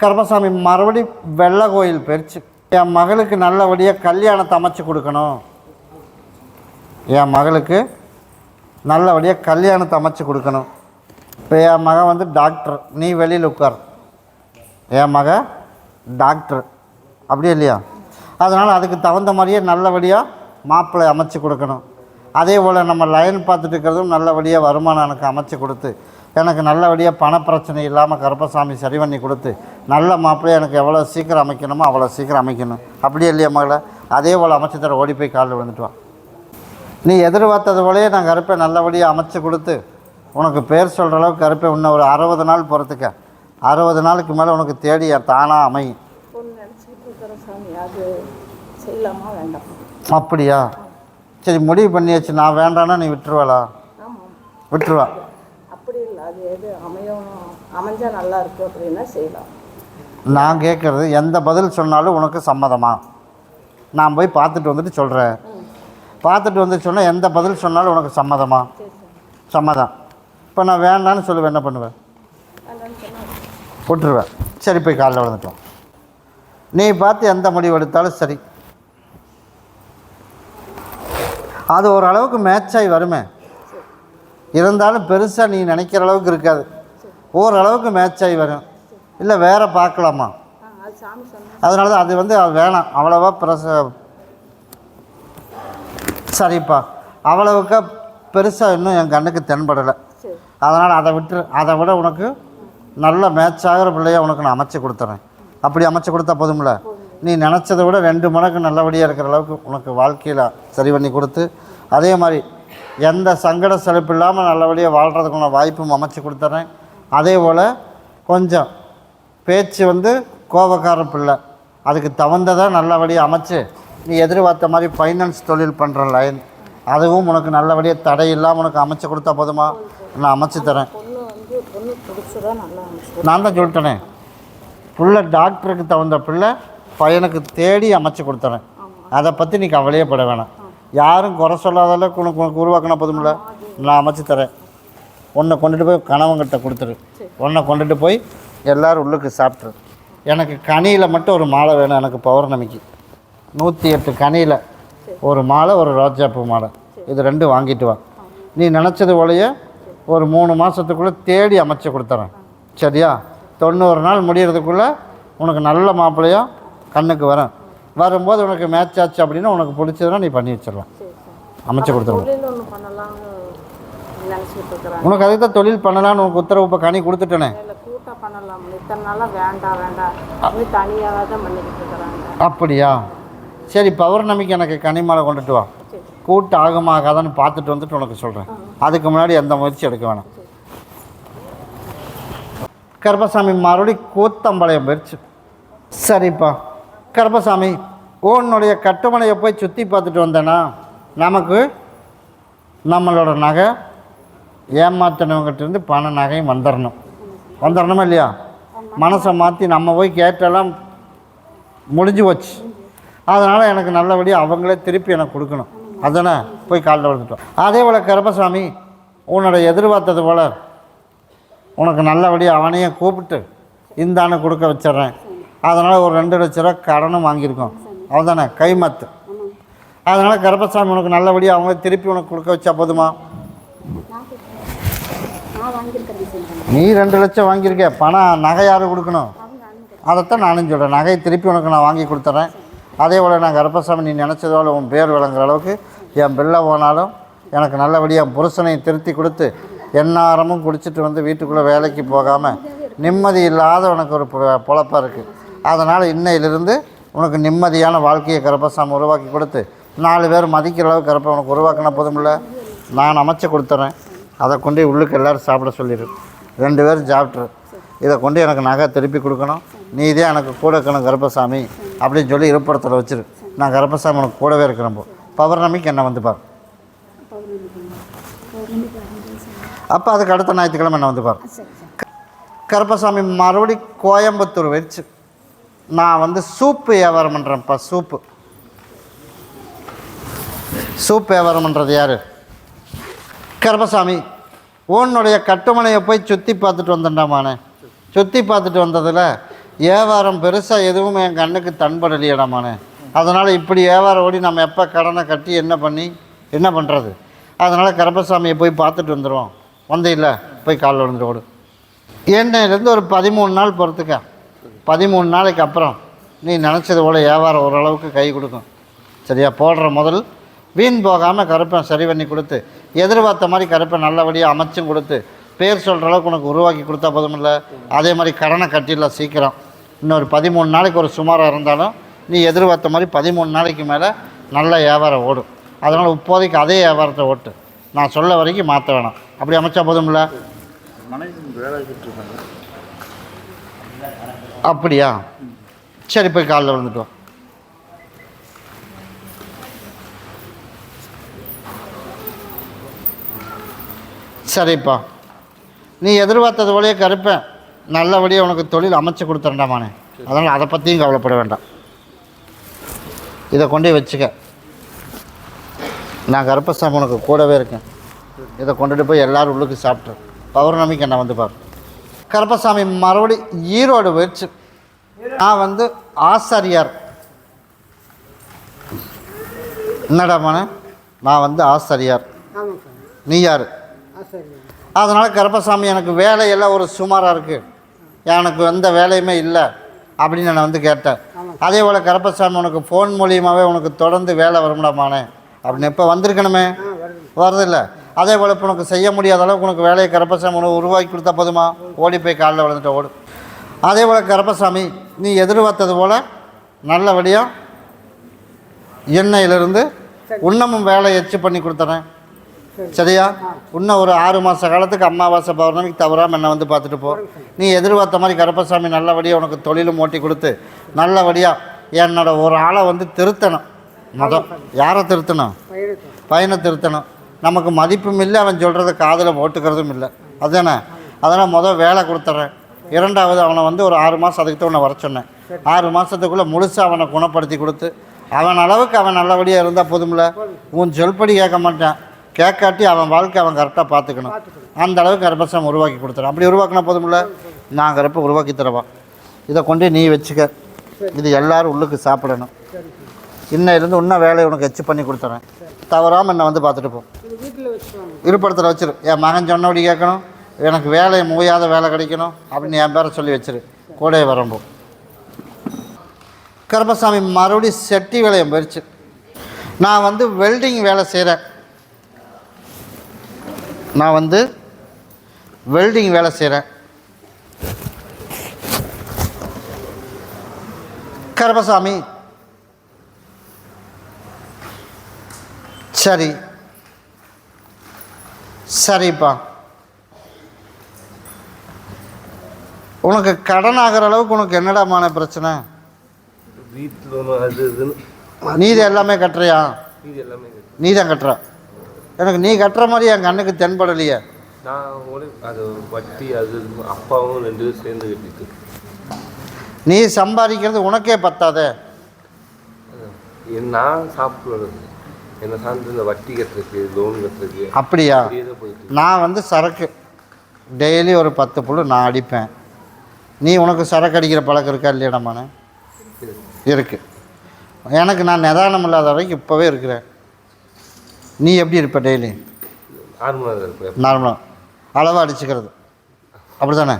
கருமசாமி மறுபடி வெள்ளை கோயில் பெருச்சு என் மகளுக்கு நல்லபடியாக கல்யாணத்தை அமைச்சு கொடுக்கணும். என் மகளுக்கு நல்லபடியாக கல்யாணத்தை அமைச்சு கொடுக்கணும். இப்போ என் மகன் வந்து டாக்டர் நீ வெளியில் உட்கார். என் மக டாக்டர் அப்படியே இல்லையா? அதனால் அதுக்கு தகுந்த மாதிரியே நல்லபடியாக மாப்பிள்ளை அமைச்சு கொடுக்கணும். அதே போல் நம்ம லைன் பார்த்துட்டு இருக்கிறதும் நல்லபடியாக வருமானம் எனக்கு அமைச்சு கொடுத்து எனக்கு நல்லபடியாக பணப்பிரச்சனை இல்லாமல் கருப்பசாமி சரி பண்ணி கொடுத்து நல்ல மாப்பிள்ளையை எனக்கு எவ்வளோ சீக்கிரம் அமைக்கணுமோ அவ்வளோ சீக்கிரம் அமைக்கணும். அப்படியே இல்லையா மகளை? அதே போல் அமைச்சு தர ஓடி போய் காலில் விழுந்துட்டு வா. நீ எதிர்பார்த்தது போலயே நான் கருப்பை நல்லபடியாக அமைச்சு கொடுத்து உனக்கு பேர் சொல்கிற அளவுக்கு கருப்பை இன்னும் ஒரு அறுபது நாள் பொறுத்துக்க. அறுபது நாளுக்கு மேலே உனக்கு தேடி தானாக அமையும் அப்படியா? சரி முடிவு பண்ணியாச்சு. நான் வேண்டான்னா நீ விட்டுருவாளா? விட்டுருவா. அது எது அமையும் அமைஞ்சா நல்லா இருக்கு அப்படின்னா செய்யலாம். நான் கேட்குறது எந்த பதில் சொன்னாலும் உனக்கு சம்மதமா? நான் போய் பார்த்துட்டு வந்துட்டு சொல்கிறேன் பார்த்துட்டு வந்து சொன்னால் எந்த பதில் சொன்னாலும் உனக்கு சம்மதமா? சம்மதம். இப்போ நான் வேண்டான்னு சொல்லுவேன் என்ன பண்ணுவேன்? வேண்டாம்னு விட்டுருவேன். சரி போய் காலைல விழுந்துட்டோம். நீ பார்த்து எந்த முடிவு எடுத்தாலும் சரி. அது ஓரளவுக்கு மேட்ச் ஆகி வருமே? இருந்தாலும் பெருசாக நீ நினைக்கிற அளவுக்கு இருக்காது. ஓரளவுக்கு மேட்ச் ஆகி வரும். இல்லை வேற பார்க்கலாமா? அதனால தான் அது வந்து அது வேணாம். அவ்வளோவா பிரச சரிப்பா. அவ்வளவுக்கா பெருசாக இன்னும் என் கண்ணுக்கு தென்படலை. அதனால் அதை விட்டு அதை விட உனக்கு நல்ல மேட்ச் ஆகிற பிள்ளைய உனக்கு நான் அமைச்சு கொடுத்துறேன். அப்படி அமைச்சு கொடுத்தா போதும்ல? நீ நினச்சதை விட ரெண்டு மடங்கு நல்லபடியாக இருக்கிற அளவுக்கு உனக்கு வாழ்க்கையில் சரி பண்ணி கொடுத்து அதே மாதிரி எந்த சங்கட செழிப்பு இல்லாமல் நல்லபடியாக வாழ்கிறதுக்குள்ள வாய்ப்பும் அமைச்சு கொடுத்துட்றேன் அதே போல் கொஞ்சம் பேச்சு வந்து கோபக்கார பிள்ளை. அதுக்கு தகுந்ததாக நல்லபடியாக அமைச்சு நீ எதிர்பார்த்த மாதிரி ஃபைனான்ஸ் தொழில் பண்ணுற லைன் அதுவும் உனக்கு நல்லபடியாக தடை இல்லாமல் உனக்கு அமைச்சு கொடுத்தா போதுமா? நான் அமைச்சு தரேன். நான் தான் சொல்லிட்டேனே. புள்ள டாக்டருக்கு தகுந்த பிள்ளை பையனுக்கு தேடி அமைச்சு கொடுத்துறேன். அதை பற்றி நீ கவலையே பட வேணாம். யாரும் குறை சொல்லாத அளவுக்கு உனக்கு உனக்கு உருவாக்கினா போதும்ல? நான் அமைச்சு தரேன். உன்னை கொண்டுட்டு போய் கணவங்கிட்ட கொடுத்துரு. உன்னை கொண்டுட்டு போய் எல்லோரும் உள்ளுக்கு சாப்பிட்ரு எனக்கு கனியில் மட்டும் ஒரு மாலை வேணும் எனக்கு பௌர்ணமிக்கு. நூற்றி எட்டு கனியில் ஒரு மாலை ஒரு ரோஜாப்பூ மாலை. இது ரெண்டும் வாங்கிட்டு வா. நீ நினச்சது போலயே ஒரு மூணு மாதத்துக்குள்ளே தேடி அமைச்சு கொடுத்துறேன். சரியா? தொண்ணூறு நாள் முடியறதுக்குள்ளே உனக்கு நல்ல மாப்பிள்ளையாக கண்ணுக்கு வரேன். வரும்போது உனக்கு மேட்ச் ஆச்சு அப்படின்னா உனக்கு பிடிச்சதுன்னா நீ பண்ணி வச்சிடலாம். அமைச்சு கொடுத்துருவோம் பண்ணலாம்னு உனக்கு அதுக்கு தான் தொழில் பண்ணலான்னு உனக்கு உத்தரவு இப்போ கனி கொடுத்துட்டேனே. அப்படியா? சரி பௌர்ணமிக்கு எனக்கு கனிமாலை கொண்டுட்டு வா. கூட்டு ஆகுமா ஆகாதான்னு பார்த்துட்டு வந்துட்டு உனக்கு சொல்கிறேன் அதுக்கு முன்னாடி எந்த முயற்சி எடுக்க வேணாம். கருப்பசாமி மறுபடி கூத்தம்பாளையம் போயிடுச்சு சரிப்பா. கருப்பசாமி உன்னுடைய கட்டுமனையை போய் சுற்றி பார்த்துட்டு வந்தேன்னா நமக்கு நம்மளோட நகை ஏமாத்தினவங்ககிட்டருந்து பண நகையும் வந்துடணும் வந்துடணுமா இல்லையா? மனசை மாற்றி நம்ம போய் கேட்டெல்லாம் முடிஞ்சு போச்சு. அதனால் எனக்கு நல்லபடியாக அவங்களே திருப்பி எனக்கு கொடுக்கணும். அதனை போய் காலில் விழுந்துட்டோம். அதே போல் கருப்பசாமி உன்னோட எதிர்பார்த்தது போல் உனக்கு நல்லபடியாக அவனையும் கூப்பிட்டு இந்தானு கொடுக்க வச்சிட்றேன். அதனால் ஒரு ரெண்டு லட்ச ரூபா கடனும் வாங்கியிருக்கோம். அவதானே கைமத்து. அதனால் கருப்பசாமி உனக்கு நல்லபடியாக அவங்க திருப்பி உனக்கு கொடுக்க வச்சா போதுமா? நீ ரெண்டு லட்சம் வாங்கியிருக்க. பணம் நகை யார் கொடுக்கணும்? அதைத்தான் நானும் சொல்கிறேன் நகையை திருப்பி உனக்கு நான் வாங்கி கொடுத்துட்றேன் அதே போல் நான் கருப்பசாமி நீ நினச்சதோட உன் பேர் விளங்குற அளவுக்கு என் பிள்ளை போனாலும் எனக்கு நல்லபடியாக புருஷனை திருத்தி கொடுத்து எந்நேரமும் குடிச்சிட்டு வந்து வீட்டுக்குள்ளே வேலைக்கு போகாமல் நிம்மதி இல்லாத உனக்கு ஒரு பொழப்பாக பொழப்பா இருக்குது அதனால் இன்னையிலிருந்து உனக்கு நிம்மதியான வாழ்க்கையை கருப்பசாமி உருவாக்கி கொடுத்து நாலு பேர் மதிக்கிற அளவுக்கு கருப்பை உனக்கு உருவாக்கின போதுமில்ல. நான் அமைச்சு கொடுத்துட்றேன் அதை கொண்டு உள்ளுக்கு எல்லோரும் சாப்பிட சொல்லிடு. ரெண்டு பேரும் சாப்பிட்ரு. இதை கொண்டு எனக்கு நகை திருப்பி கொடுக்கணும். நீ இதே எனக்கு கூட இருக்கணும் கருப்பசாமி. அப்படின்னு சொல்லி இருப்பிடத்தில் வச்சிரு. நான் கருப்பசாமி உனக்கு கூடவே இருக்கிறேன் போ. பௌர்ணமிக்கு என்ன வந்து பார். அப்போ அதுக்கு அடுத்த ஞாயிற்றுக்கிழமை என்ன வந்து பார்? கருப்பசாமி மறுபடி கோயம்புத்தூர் வச்சு நான் வந்து சூப்பு வியாபாரம் பண்ணுறேன்ப்பா சூப்பு. சூப் வியாபாரம் பண்ணுறது யார்? கருப்பசாமி உன்னுடைய கட்டுமனையை போய் சுற்றி பார்த்துட்டு வந்துட்டாமானே சுற்றி பார்த்துட்டு வந்ததில் வியாபாரம் பெருசாக எதுவும் என் கண்ணுக்கு தன்படலையடாமானே. அதனால் இப்படி வியாபாரம் ஓடி நம்ம எப்போ கடனை கட்டி என்ன பண்ணி என்ன பண்ணுறது அதனால் கருப்பசாமியை போய் பார்த்துட்டு வந்துடுவோம் வந்தையில் போய் காலில் விழுந்துட்டு ஓடு. என்னையிலேருந்து ஒரு பதிமூணு நாள் பொறுத்துக்க. பதிமூணு நாளைக்கு அப்புறம் நீ நினச்சது போல் வியாபாரம் ஓரளவுக்கு கை கொடுக்கும். சரியா? போடுற முதல். வீண் போகாமல் கருப்பை சரி பண்ணி கொடுத்து எதிர்பார்த்த மாதிரி கருப்பை நல்லபடியாக அமைச்சும் கொடுத்து பேர் சொல்கிற அளவுக்கு உனக்கு உருவாக்கி கொடுத்தா போதுமில்ல. அதே மாதிரி கடனை கட்டிடலாம் சீக்கிரம். இன்னொரு பதிமூணு நாளைக்கு ஒரு சுமாராக இருந்தாலும் நீ எதிர்பார்த்த மாதிரி பதிமூணு நாளைக்கு மேலே நல்ல வியாபாரம் ஓடும். அதனால் இப்போதைக்கு அதே வியாபாரத்தை ஓட்டு. நான் சொல்ல வரைக்கும் மாற்ற வேணாம். அப்படி அமைச்சா போதுமில்ல? அப்படியா? சரி போய் காலைல விழுந்துட்டு வா. சரிப்பா. நீ எதிர்பார்த்தது போலயே கருப்பேன் நல்லபடியாக உனக்கு தொழில் அமைச்சு கொடுத்துறேன்டாமானே. அதனால் அதை பற்றியும் கவலைப்பட வேண்டாம். இதை கொண்டு வச்சுக்க. நான் கருப்பசாமி உனக்கு கூடவே இருக்கேன். இதை கொண்டுட்டு போய் எல்லோரும் உள்ளுக்கு சாப்பிட்டு பௌர்ணமிக்கு என்ன வந்து பாரு. கருப்பசாமி மறுபடி ஈரோடு போயிடுச்சு. நான் வந்து ஆசாரியார். என்னடா மன? நான் வந்து ஆசாரியார். நீ யார்? அதனால் கருப்பசாமி எனக்கு வேலையெல்லாம் ஒரு சுமாராக இருக்குது எனக்கு எந்த வேலையுமே இல்லை அப்படின்னு நான் வந்து கேட்டேன். அதே போல் கருப்பசாமி உனக்கு ஃபோன் மூலியமாகவே உனக்கு தொடர்ந்து வேலை வரும்டாமானே அப்படின்னு இப்போ வந்திருக்கணுமே. வருதில்ல அதே போல் இப்போ உனக்கு செய்ய முடியாத அளவுக்கு உனக்கு வேலையை கருப்பசாமி உனக்கு உருவாக்கி கொடுத்தா போதுமா? ஓடி போய் காலில் விழுந்துட்டு ஓடு. அதே போல் கருப்பசாமி நீ எதிர்பார்த்தது போல் நல்லபடியாக எண்ணெயிலிருந்து இன்னமும் வேலை எச்சு பண்ணி கொடுத்துறேன். சரியா? இன்னும் ஒரு ஆறு மாத காலத்துக்கு அம்மாவாசை பௌர்ணமிக்கு தவறாமல் என்னை வந்து பார்த்துட்டு போ. நீ எதிர்பார்த்த மாதிரி கருப்பசாமி நல்லபடியாக உனக்கு தொழிலும் ஓட்டி கொடுத்து நல்லபடியாக என்னோட ஒரு ஆளை வந்து திருத்தணும். மதம் யாரை திருத்தணும்? பயணம் பையனை திருத்தணும். நமக்கு மதிப்பும் இல்லை அவன் சொல்கிறத காதில் போட்டுக்கிறதும் இல்லை. அதுதானே? அதனால் முதல் வேலை கொடுத்துட்றேன். இரண்டாவது அவனை வந்து ஒரு ஆறு மாதம் அதுக்கு தான் உன்னை வர சொன்னேன். ஆறு மாதத்துக்குள்ளே முழுசாக அவனை குணப்படுத்தி கொடுத்து அவன் அளவுக்கு அவன் நல்லபடியாக இருந்தால் போதும்ல? உன் சொல்படி கேட்க மாட்டான். கேட்காட்டி அவன் வாழ்க்கை அவன் கரெக்டாக பார்த்துக்கணும். அந்த அளவுக்கு கர்ப்பசம் உருவாக்கி கொடுத்துறேன் அப்படி உருவாக்கினா போதும்ல? நான் கருப்பை உருவாக்கி தருவான் இதை கொண்டு நீ வச்சுக்க. இது எல்லோரும் உள்ளுக்கு சாப்பிடணும். இன்னையிலேருந்து இன்னும் வேலையை உனக்கு எச்சு பண்ணி கொடுத்துறேன் தவறாமல் என்னை வந்து பார்த்துட்டு போ. இருப்பிடத்தில் வச்சிரு. என் மகன் சொன்னபடி கேட்கணும். எனக்கு வேலை முடியாத வேலை கிடைக்கணும் அப்படின்னு என் பேரை சொல்லி வச்சிரு. கூட வரம்போ கருப்பசாமி மறுபடியும் செட்டி வேலையை போயிடுச்சு நான் வந்து வெல்டிங் வேலை செய்கிறேன் நான் வந்து வெல்டிங் வேலை செய்கிறேன் கருப்பசாமி சரி. சரிப்பா. உனக்கு கடன் ஆகிற அளவுக்கு உனக்கு என்னடாமான பிரச்சனை? வீட்டில் அது இதுன்னு. நீதி எல்லாமே கட்டுறியா. நீ தான் கட்டுற. எனக்கு நீ கட்டுற மாதிரி என் கண்ணுக்கு தென்படலையே. அது வட்டி அது அப்பாவும் ரெண்டு பேரும் சேர்ந்து கட்டிட்டு. நீ சம்பாதிக்கிறது உனக்கே பத்தாதே. நான் சாப்பிடுறது. என்னை சார்ந்து இந்த வட்டி கட்டுறதுக்கு லோன் கட்டுறதுக்கு அப்படியா? நான் வந்து சரக்கு. டெய்லி ஒரு பத்து புல் நான் அடிப்பேன். நீ உனக்கு சரக்கு அடிக்கிற பழக்கம் இருக்கா இல்லையாடாமான இருக்கு. இருக்கு. எனக்கு நான் நிதானம் இல்லாத வரைக்கும் இப்போவே இருக்கிறேன். நீ எப்படி இருப்ப டெய்லி? நார்மலாக இருப்பேன். நார்மலாக அளவாக அடிச்சுக்கிறது. அப்படி தானே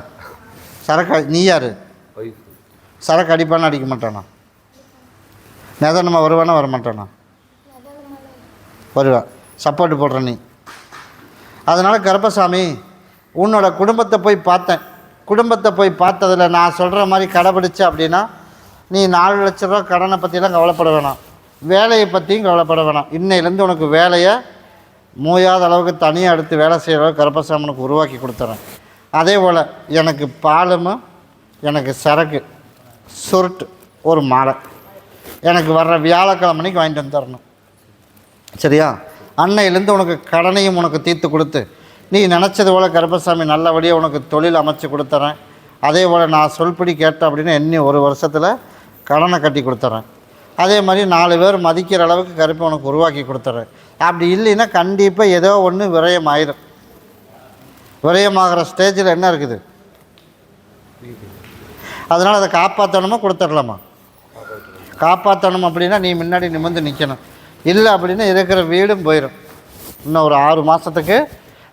சரக்கு நீ யார்? சரக்கு அடிப்பானா அடிக்க மாட்டானா? நிதானமாக வருவானா வர மாட்டானா வருவேன் சப்போர்ட் போடுற நீ. அதனால் கருப்பசாமி உன்னோட குடும்பத்தை போய் பார்த்தேன். குடும்பத்தை போய் பார்த்ததில் நான் சொல்கிற மாதிரி கடைபிடிச்ச அப்படின்னா நீ நாலு லட்ச ரூபா கடனை பற்றிலாம் கவலைப்பட வேணாம். வேலையை பற்றியும் கவலைப்பட வேணாம். இன்னையிலேருந்து உனக்கு வேலையை மூயாத அளவுக்கு தனியாக எடுத்து வேலை செய்கிற அளவுக்கு கருப்பசாமி உனக்கு உருவாக்கி கொடுத்துறேன். அதே போல் எனக்கு பாலும் எனக்கு சரக்கு சுருட்டு ஒரு மாலை. எனக்கு வர்ற வியாழக்கிழமைக்கு வாங்கிட்டு வந்து தரணும். சரியா? அன்னையிலேருந்து உனக்கு கடனையும் உனக்கு தீர்த்து கொடுத்து நீ நினச்சது போல் கருப்பசாமி நல்லபடியாக உனக்கு தொழில் அமைச்சு கொடுத்துறேன். அதே போல் நான் சொல்படி கேட்டேன் அப்படின்னா எண்ணி ஒரு வருஷத்தில் கடனை கட்டி கொடுத்துறேன். அதே மாதிரி நாலு பேர் மதிக்கிற அளவுக்கு கருப்பை உனக்கு உருவாக்கி கொடுத்துறேன். அப்படி இல்லைன்னா கண்டிப்பாக ஏதோ ஒன்று விரயம் ஆயிடும் விரயமாகிற ஸ்டேஜில் என்ன இருக்குது? அதனால் அதை காப்பாற்றணுமா கொடுத்துடலாமா? காப்பாற்றணும் அப்படின்னா நீ முன்னாடி நிமிர்ந்து நிற்கணும் இல்லை அப்படின்னா இருக்கிற வீடும் போயிடும் இன்னும் ஒரு ஆறு மாதத்துக்கு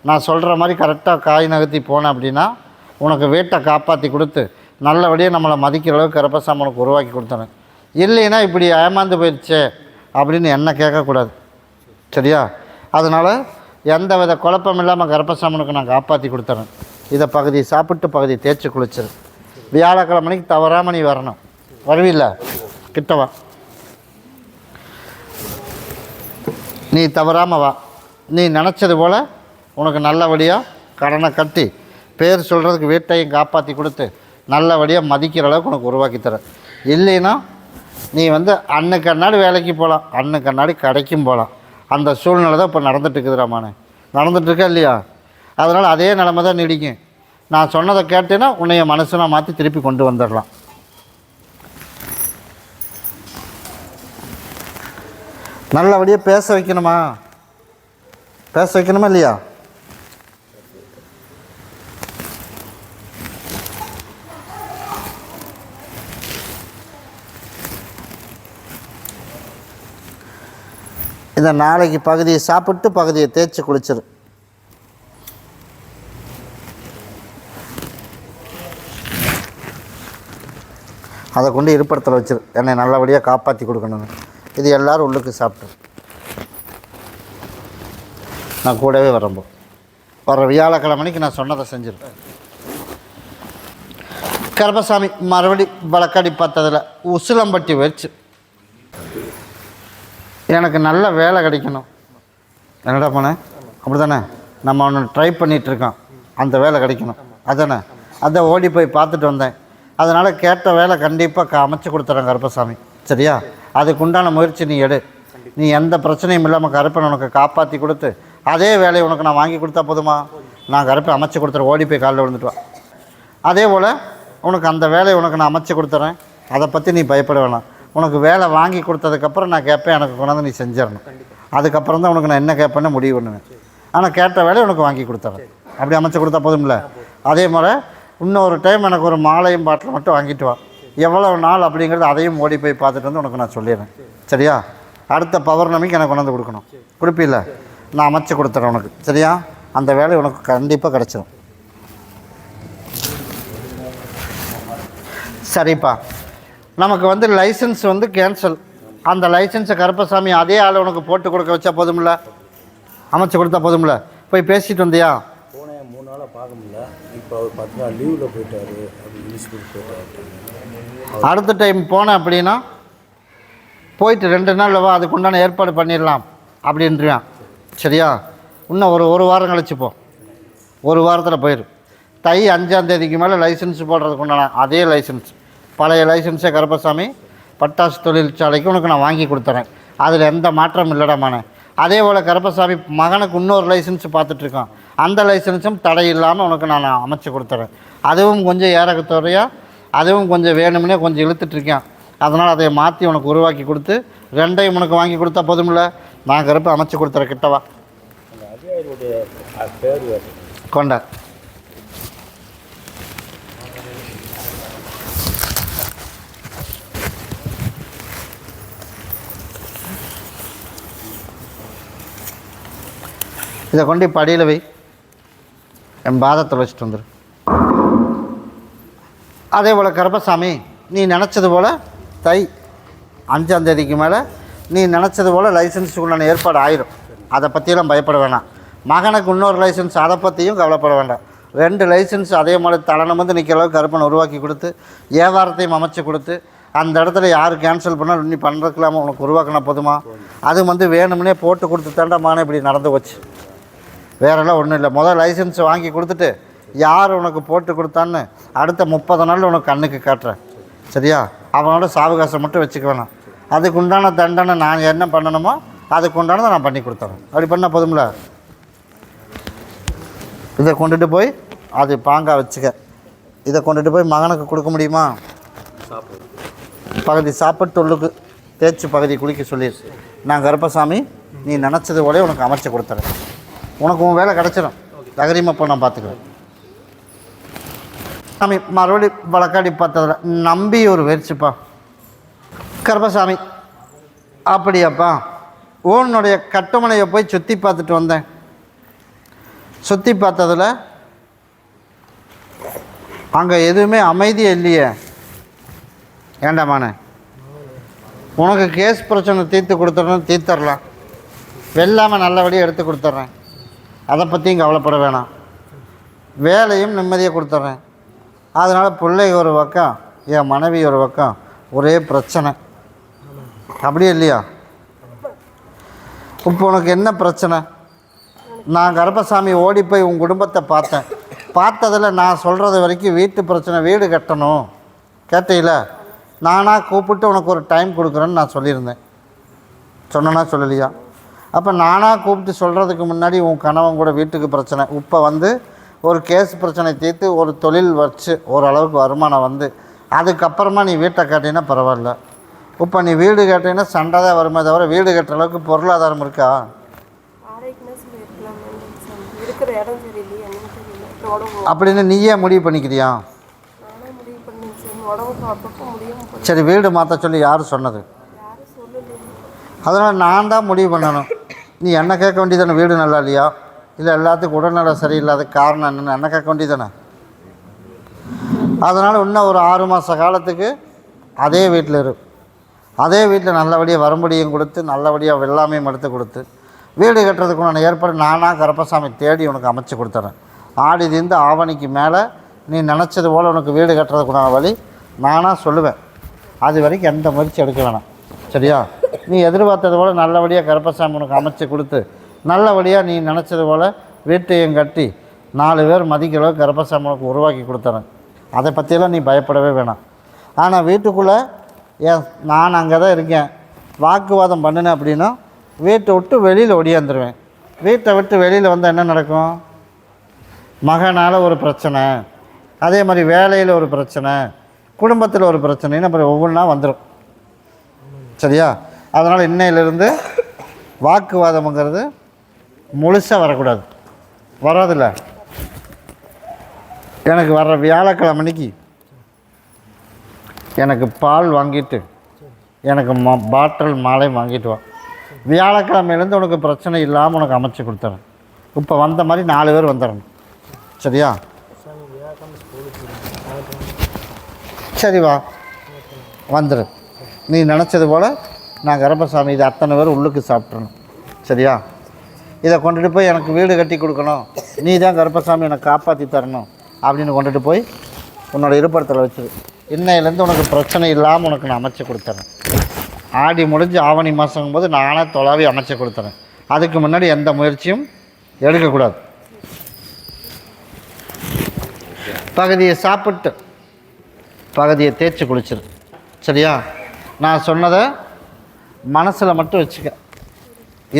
நான் சொல்கிற மாதிரி கரெக்டாக காய் நகர்த்தி போனேன் அப்படின்னா உனக்கு வீட்டை காப்பாற்றி கொடுத்து நல்லபடியாக நம்மளை மதிக்கிற அளவுக்கு கரப்பசாமி உனக்கு உருவாக்கி கொடுத்தனேன் இல்லைன்னா இப்படி ஏமாந்து போயிடுச்சே அப்படின்னு என்ன கேட்கக்கூடாது. சரியா? அதனால் எந்த வித குழப்பம் இல்லாமல் கரப்பசாமனுக்கு நான் காப்பாற்றி கொடுத்துறேன். இதை பகுதி சாப்பிட்டு பகுதி தேய்ச்சி குளிச்சிரு. வியாழக்கிழமைக்கு தவறாமல் நீ வரணும். வருவில்ல? கிட்டவா நீ தவறாமல் வா. நீ நினச்சது போல் உனக்கு நல்லபடியாக கடனை கட்டி பேர் சொல்கிறதுக்கு வீட்டையும் காப்பாற்றி கொடுத்து நல்லபடியாக மதிக்கிற அளவுக்கு உனக்கு உருவாக்கி தரேன். இல்லைன்னா நீ வந்து அன்னுக்கு கண்ணாடி வேலைக்கு போகலாம் அன்னுக்கு கண்ணாடி கடைக்கும் போகலாம் அந்த சூழ்நிலை தான் இப்போ நடந்துட்டு நடந்துட்டுருக்கா இல்லையா? அதனால் அதே நிலமை தான் நீடிக்கும். நான் சொன்னதை கேட்டேன்னா உன்னைய மனசுனா மாற்றி திருப்பி கொண்டு வந்துடலாம். நல்லபடியாக பேச வைக்கணுமா? பேச வைக்கணுமா இல்லையா? இந்த நாளைக்கு பகுதியை சாப்பிட்டு பகுதியை தேய்ச்சி குளிச்சிரு. அதை கொண்டு இருப்பிடத்தில் வச்சிரு. என்னை நல்லபடியாக காப்பாற்றி கொடுக்கணுங்க இது எல்லோரும் உள்ளுக்கு சாப்பிட்டு நான் கூடவே வரம்போ வர வியாழக்கிழமைக்கு நான் சொன்னதை செஞ்சுருப்பேன் கருப்பசாமி மறுபடி வழக்கடி பார்த்ததில் உசிலம்பட்டி வச்சு. எனக்கு நல்ல வேலை கிடைக்கணும். என்னடா போனேன் அப்படி தானே நம்ம ஒன்று ட்ரை பண்ணிகிட்ருக்கோம் அந்த வேலை கிடைக்கணும். அதானே? அதை ஓடி போய் பார்த்துட்டு வந்தேன். அதனால் கேட்ட வேலை கண்டிப்பாக அமைச்சு கொடுத்துறேன் கருப்பசாமி. சரியா? அதுக்குண்டான முயற்சி நீ எடு. நீ எந்த பிரச்சனையும் இல்லாமல் கருப்பன் உனக்கு காப்பாற்றி கொடுத்து அதே வேலையை உனக்கு நான் வாங்கி கொடுத்தா போதுமா? நான் கருப்பை அமைச்சு கொடுத்துறேன். ஓடி போய் காலில் விழுந்துட்டு வா. அதே போல் உனக்கு அந்த வேலையை உனக்கு நான் அமைச்சு கொடுத்துறேன். அதை பற்றி நீ பயப்பட வேணாம். உனக்கு வேலை வாங்கி கொடுத்ததுக்கப்புறம் நான் கேட்பேன் எனக்கு கொண்டாந்து நீ செஞ்சிடணும். அதுக்கப்புறம் தான் உனக்கு நான் என்ன கேட்பேன்னு முடிவு பண்ணுவேன். ஆனால் கேட்ட வேலையை உனக்கு வாங்கி கொடுத்துறேன் அப்படி அமைச்சு கொடுத்தா போதும்ல? அதே மாதிரி இன்னொரு டைம் எனக்கு ஒரு மாலையும் பாட்டில் மட்டும் வாங்கிட்டு வா. எவ்வளவு நாள் அப்படிங்கிறது அதையும் ஓடி போய் பார்த்துட்டு வந்து உனக்கு நான் சொல்லிடுறேன். சரியா? அடுத்த பௌர்ணமிக்கு எனக்கு கொண்டாந்து கொடுக்கணும். கொடுப்பில்ல நான் அமைச்சு கொடுத்துறேன் உனக்கு. சரியா? அந்த வேலை உனக்கு கண்டிப்பாக கிடச்சிடும் சரிப்பா. நமக்கு வந்து லைசன்ஸ் வந்து கேன்சல் அந்த லைசன்ஸை கருப்பசாமி அதே ஆள் உனக்கு போட்டு கொடுக்க வச்சா போதும்ல? அமைச்சு கொடுத்தா போதும்ல? போய் பேசிட்டு வந்தியா? போனேன் மூணு நாளாக பார்க்க முடியல. இப்போ அவர் பத்து நாள் லீவில் போயிட்டாரு. அப்படி போயிட்டாரு. அடுத்த டைம் போனேன் அப்படின்னா போயிட்டு ரெண்டு நாள் வா அதுக்கு உண்டான ஏற்பாடு பண்ணிடலாம் அப்படின்றான் சரியா? இன்னும் ஒரு ஒரு வாரம் கழிச்சுப்போம் போ. ஒரு வாரத்தில் போயிடும் தை அஞ்சாந்தேதிக்கு மேலே லைசன்ஸ் போடுறதுக்கு உண்டான அதே லைசன்ஸ் பழைய லைசன்ஸே கருப்பசாமி பட்டாசு தொழிற்சாலைக்கு உனக்கு நான் வாங்கி கொடுத்துறேன். அதில் எந்த மாற்றம் இல்லடாமானே அதே போல் கருப்பசாமி மகனுக்கு இன்னொரு லைசன்ஸ் பார்த்துட்ருக்கான். அந்த லைசன்ஸும் தடை இல்லாமல் உனக்கு நான் அமைச்சு கொடுத்துறேன். அதுவும் கொஞ்சம் ஏறக்குறையாக அதுவும் கொஞ்சம் வேணும்னே கொஞ்சம் இழுத்துட்ருக்கேன். அதனால் அதை மாற்றி உனக்கு உருவாக்கி கொடுத்து ரெண்டையும் உனக்கு வாங்கி கொடுத்தா போதுமில்ல நான் கருப்பு அமைச்சு கொடுத்துற கிட்டவா அந்த கொண்ட. இதை கொண்டு படியில் வை. என் பாதத்தில் வச்சுட்டு வந்துடு அதே போல் கருப்பசாமி நீ நினச்சது போல் தை அஞ்சாம் தேதிக்கு மேலே நீ நினச்சது போல் லைசன்ஸுக்கு உண்டான ஏற்பாடு ஆயிடும் அதை பற்றியெல்லாம் பயப்பட வேணாம். மகனுக்கு இன்னொரு லைசன்ஸ் அதை பற்றியும் கவலைப்பட வேண்டாம். ரெண்டு லைசன்ஸ் அதே மாதிரி தலனம் வந்து நிற்கிற அளவுக்கு கருப்பனை உருவாக்கி கொடுத்து வியாபாரத்தையும் அமைச்சு கொடுத்து அந்த இடத்துல யார் கேன்சல் பண்ணாலும் நீ பண்ணுறதுக்கலாமா உனக்கு உருவாக்கினா போதுமா? அது வந்து வேணும்னே போட்டு கொடுத்து தாண்டமான இப்படி நடந்து போச்சு. வேறெல்லாம் ஒன்றும் இல்லை. முதல் லைசன்ஸ் வாங்கி கொடுத்துட்டு யார் உனக்கு போட்டு கொடுத்தான்னு அடுத்த முப்பது நாள் உனக்கு கண்ணுக்கு காட்டுறேன். சரியா? அவனோட சாவகாசம் மட்டும் வச்சுக்க வேணாம். அதுக்கு உண்டான தண்டனை நான் என்ன பண்ணணுமோ அதுக்கு உண்டானதை நான் பண்ணி கொடுத்துறேன். அப்படி பண்ணால் போதும்ல? இதை கொண்டுட்டு போய் அது பாங்காக வச்சுக்க. இதை கொண்டுட்டு போய் மகனுக்கு கொடுக்க முடியுமா? பகுதி சாப்பிட்டு தொல்லுக்கு தேய்ச்சி பகுதி குளிக்க சொல்லி நான் கருப்பசாமி நீ நினச்சது போல உனக்கு அமைச்சு கொடுத்துறேன். உனக்கு உன் வேலை கிடச்சிடும் தகரியமாக போ நான் பார்த்துக்கிறேன். சாமி மறுபடி வழக்காடி பார்த்ததில் நம்பி ஒரு வெறிச்சுப்பா கருப்பசாமி அப்படியாப்பா. ஓனுடைய கட்டுமனையை போய் சுற்றி பார்த்துட்டு வந்தேன். சுற்றி பார்த்ததில் அங்கே எதுவுமே அமைதி இல்லையே. ஏண்டாமானே உனக்கு கேஸ் பிரச்சனை தீர்த்து கொடுத்துட்றேன் தீர்த்தரலாம். வெள்ளாமல் நல்லபடியாக எடுத்து கொடுத்துட்றேன். அதை பற்றியும் கவலைப்பட வேணாம். வேலையும் நிம்மதியாக கொடுத்துட்றேன். அதனால் பிள்ளை ஒரு பக்கம் என் மனைவி ஒரு பக்கம் ஒரே பிரச்சனை. அப்படியே இல்லையா? இப்போ உனக்கு என்ன பிரச்சனை? நான் கருப்பசாமி ஓடி போய் உன் குடும்பத்தை பார்த்தேன். பார்த்ததில் நான் சொல்கிறது வரைக்கும் வீட்டு பிரச்சனை வீடு கட்டணும். கேட்டையில நானாக கூப்பிட்டு உனக்கு ஒரு டைம் கொடுக்குறேன்னு நான் சொல்லியிருந்தேன். சொன்னனா சொல்லலையா? அப்போ நானாக கூப்பிட்டு சொல்கிறதுக்கு முன்னாடி உன் கணவன் கூட வீட்டுக்கு பிரச்சனை. இப்போ வந்து ஒரு கேஸ் பிரச்சனை தீர்த்து ஒரு தொழில் வச்சு ஓரளவுக்கு வருமானம் வந்து அதுக்கப்புறமா நீ வீட்டை கட்டினா பரவாயில்ல. இப்போ நீ வீடு கட்டினா சண்டை தான் வருமே தவிர வீடு கட்டுற அளவுக்கு பொருளாதாரம் இருக்கா? அப்படின்னு நீயே முடிவு பண்ணிக்கிறியா? சரி. வீடு மாற்ற சொல்லி யார் சொன்னது? அதனால் நான் தான் முடிவு பண்ணணும். நீ என்ன கேட்க வேண்டியதானே வீடு நல்லா இல்லையா? இல்லை எல்லாத்துக்கும் உடல்நல சரியில்லாத காரணம் என்னென்னு என்ன கேட்க வேண்டியதானே அதனால் இன்னும் ஒரு ஆறு மாத காலத்துக்கு அதே வீட்டில் இரு. அதே வீட்டில் நல்லபடியாக வரும்படியும் கொடுத்து நல்லபடியாக வெள்ளாமையும் எடுத்து கொடுத்து வீடு கட்டுறதுக்கு கட்டுறதுக்குண்டான ஏற்பாடு நானாக கருப்பசாமி தேடி உனக்கு அமைச்சு கொடுத்துறேன். ஆடி தீர்ந்து ஆவணிக்கு மேலே நீ நினச்சது போல் உனக்கு வீடு கட்டுறதுக்குண்டான வழி நானாக சொல்லுவேன். அது வரைக்கும் எந்த முயற்சி எடுக்க வேணாம். சரியா? நீ எதிர்பார்த்தது போல் நல்லபடியாக கருப்பசாமி உனக்கு அமைச்சு கொடுத்து நல்லபடியாக நீ நினச்சது போல் வீட்டையும் கட்டி நாலு பேர் மதிக்கிற அளவுக்கு உனக்கு உருவாக்கி கொடுத்துறேன். அதை பற்றியெல்லாம் நீ பயப்படவே வேணாம். ஆனால் வீட்டுக்குள்ளே ஏன் நான் அங்கே தான் இருக்கேன். வாக்குவாதம் பண்ணினேன் அப்படின்னா வீட்டை விட்டு வெளியில் ஒடியாந்துருவேன். வீட்டை விட்டு வெளியில் வந்தால் என்ன நடக்கும்? மகனால் ஒரு பிரச்சனை. அதே மாதிரி வேலையில் ஒரு பிரச்சனை. குடும்பத்தில் ஒரு பிரச்சனைன்னு அப்புறம் ஒவ்வொன்றா வந்துடும் சரியா? அதனால் இன்னையிலிருந்து வாக்குவாதம்ங்கிறது முழுசாக வரக்கூடாது. வராதுல்ல? எனக்கு வர்ற வியாழக்கிழமை அன்னைக்கு எனக்கு பால் வாங்கிட்டு எனக்கு மா பாட்டில் மாலை வாங்கிட்டு வா. வியாழக்கிழமையிலேருந்து உனக்கு பிரச்சனை இல்லாமல் உனக்கு அமைச்சு கொடுத்துறேன். இப்போ வந்த மாதிரி நாலு பேர் வந்துடணும். சரியா? சரி வா. வந்துடு நீ நினச்சது போல் நான் கரப்பசாமி இது அத்தனை பேர் உள்ளுக்கு சாப்பிட்றணும் சரியா? இதை கொண்டுட்டு போய் எனக்கு வீடு கட்டி கொடுக்கணும். நீ தான் கருப்பசாமி எனக்கு காப்பாற்றி தரணும் அப்படின்னு கொண்டுட்டு போய் உன்னோட இருப்பிடத்தில் வச்சிரு. இன்னையிலேருந்து உனக்கு பிரச்சனை இல்லாமல் உனக்கு நான் அமைச்சு கொடுத்துறேன். ஆடி முடிஞ்சு ஆவணி மாதங்கும் போது நானே தொலாவி அமைச்சு கொடுத்துறேன். அதுக்கு முன்னாடி எந்த முயற்சியும் எடுக்கக்கூடாது. பகுதியை சாப்பிட்டு பகுதியை தேய்ச்சி குளிச்சிரு. சரியா? நான் சொன்னதை மனசில் மட்டும் வச்சுக்க.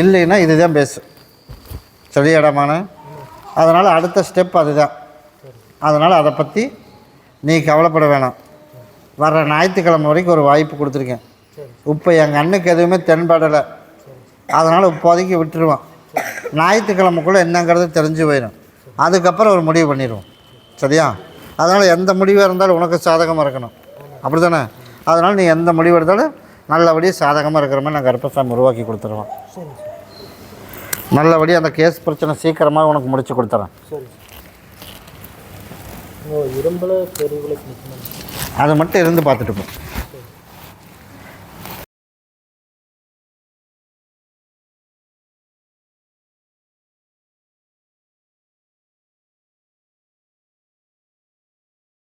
இல்லைன்னா இதுதான் பேசு. சரியாடாமான அதனால் அடுத்த ஸ்டெப் அதுதான். அதனால் அதை பற்றி நீ கவலைப்பட வேணாம். வர்ற ஞாயிற்றுக்கிழமை வரைக்கும் ஒரு வாய்ப்பு கொடுத்துருக்கேன். இப்போ எங்கள் அண்ணுக்கு எதுவுமே தென்படலை. அதனால் இப்போதைக்கு விட்டுருவான். ஞாயிற்றுக்கிழமைக்குள்ளே என்னங்கிறது தெரிஞ்சு போயிடும் அதுக்கப்புறம் ஒரு முடிவு பண்ணிடுவோம். சரியா? அதனால் எந்த முடிவாக இருந்தாலும் உனக்கு சாதகமாக இருக்கணும். அப்படி தானே அதனால் நீ எந்த முடிவு எடுத்தாலும் நல்லபடியாக சாதகமாக இருக்கிற மாதிரி நான் கருப்பசாமி உருவாக்கி கொடுத்துருவோம் சரி. நல்லபடியாக அந்த கேஸ் பிரச்சனை சீக்கிரமாக உனக்கு முடிச்சு கொடுத்துறேன். சரி. இரும்பில் அதை மட்டும் இருந்து பார்த்துட்டு போ.